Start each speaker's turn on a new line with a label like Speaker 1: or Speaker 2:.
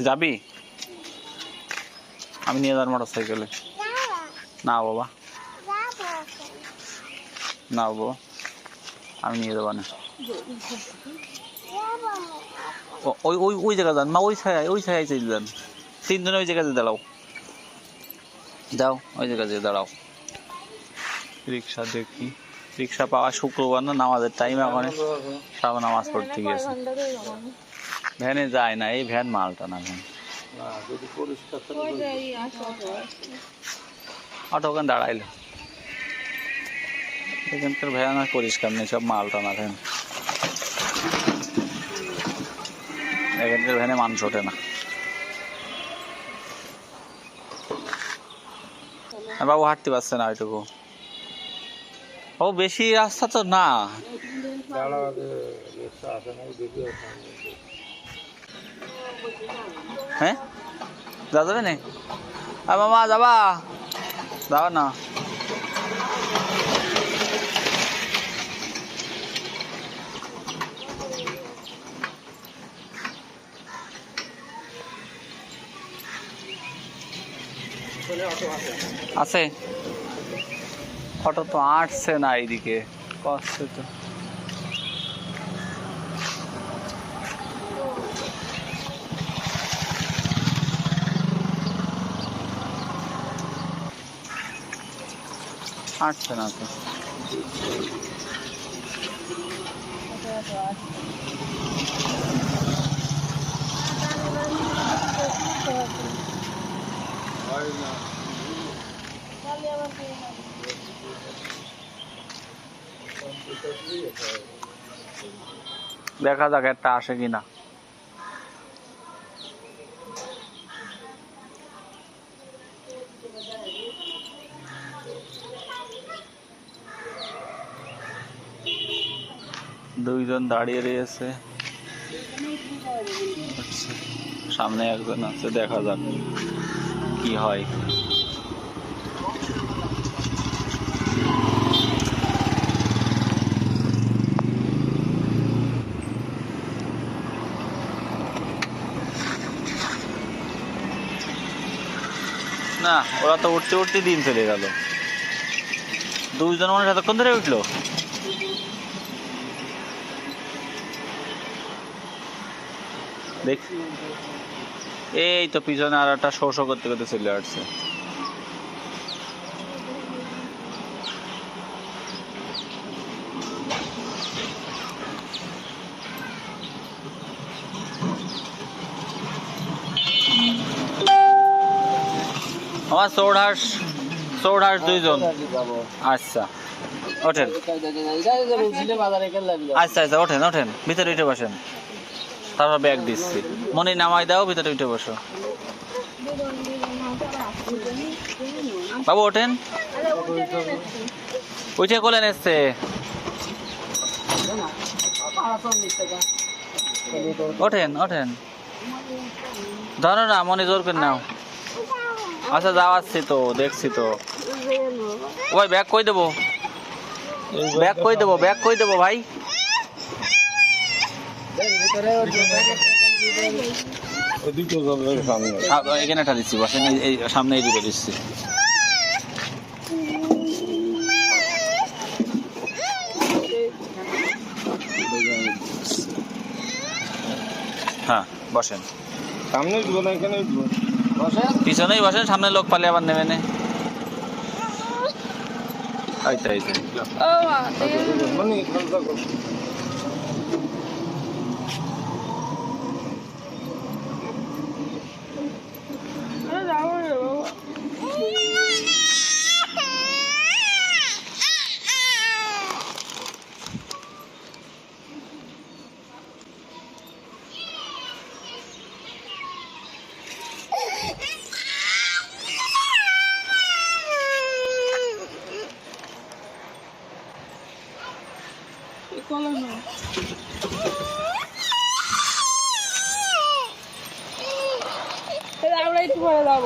Speaker 1: যাবি? আমি নিয়ে যার মোটর সাইকেলে না বাবা। না বাবা। আমি নিয়ে যাব না। ওই ওই ওই জায়গা যান। মা, ওই ছায় ওই ছায় চলে যান। তিনজনে ওই জায়গাতে দাঁড়াও। যাও, ওই জায়গাতে দাঁড়াও। রিক্সা দেখি। রিক্সা পাওয়া শুক্রবার না নামাজের টাইম এখন সব নামাজ পড়তে গিয়েছে ভ্যানে যায় না এই ভ্যান মালটা না ভ্যান। অটো ওখানে দাঁড়াইলো। এখানকার ভ্যান আর পরিষ্কার নেই সব মাল টানা ভ্যান। এখানকার ভ্যানে মানুষ ওঠে না। বাবু হাঁটতে পারছে না ওইটুকু। ও বেশি রাস্তা তো না। হ্যাঁ? যা যাবে না? মামা যাবা। যাবা না। আছে। অটো তো আটছে না এইদিকে। কষ্ট তো। আটছে না তো। দেখা যাক একটা আসে কিনা। দুইজন দাঁড়িয়ে রয়েছে। আচ্ছা, সামনে একজন আছে দেখা যাক কি হয়। না, ওরা তো উঠতে উঠতে দিন চলে গেল। দুজন মানুষ এতক্ষণ ধরে উঠল? দেখ, এই তো পিছনে আর একটা শো শো করতে করতে চলে আসছে। আমার চৌড়হাস চৌড়হাস দুইজন। আচ্ছা ওঠেন। আচ্ছা আচ্ছা ওঠেন ওঠেন ভিতরে উঠে বসেন। তারপর ব্যাগ দিচ্ছি। মনে নামাই দাও ভিতরে উঠে বসো। বাবু ওঠেন। উঠে কোলেন এসছে ওঠেন ওঠেন। ধরো না মনে জোর করে নাও। আচ্ছা যাওয়াচ্ছি তো, দেখছি তো। ওই ব্যাগ কই দেবো? ব্যাগ কই দেবো, ব্যাগ কই দেবো ভাই? এখানে একটা দিচ্ছি বসেন এই- সামনে এই দুটো দিচ্ছি। হ্যাঁ বসেন।
Speaker 2: না, এখানে
Speaker 1: পিছনেই বসেন সামনে লোক পালে আবার নেবে না এই তো এই তো
Speaker 3: ও মা
Speaker 2: মানে খালসা করো।
Speaker 3: যাব রে বাবা কলা না। আমরা একটু পরে যাব।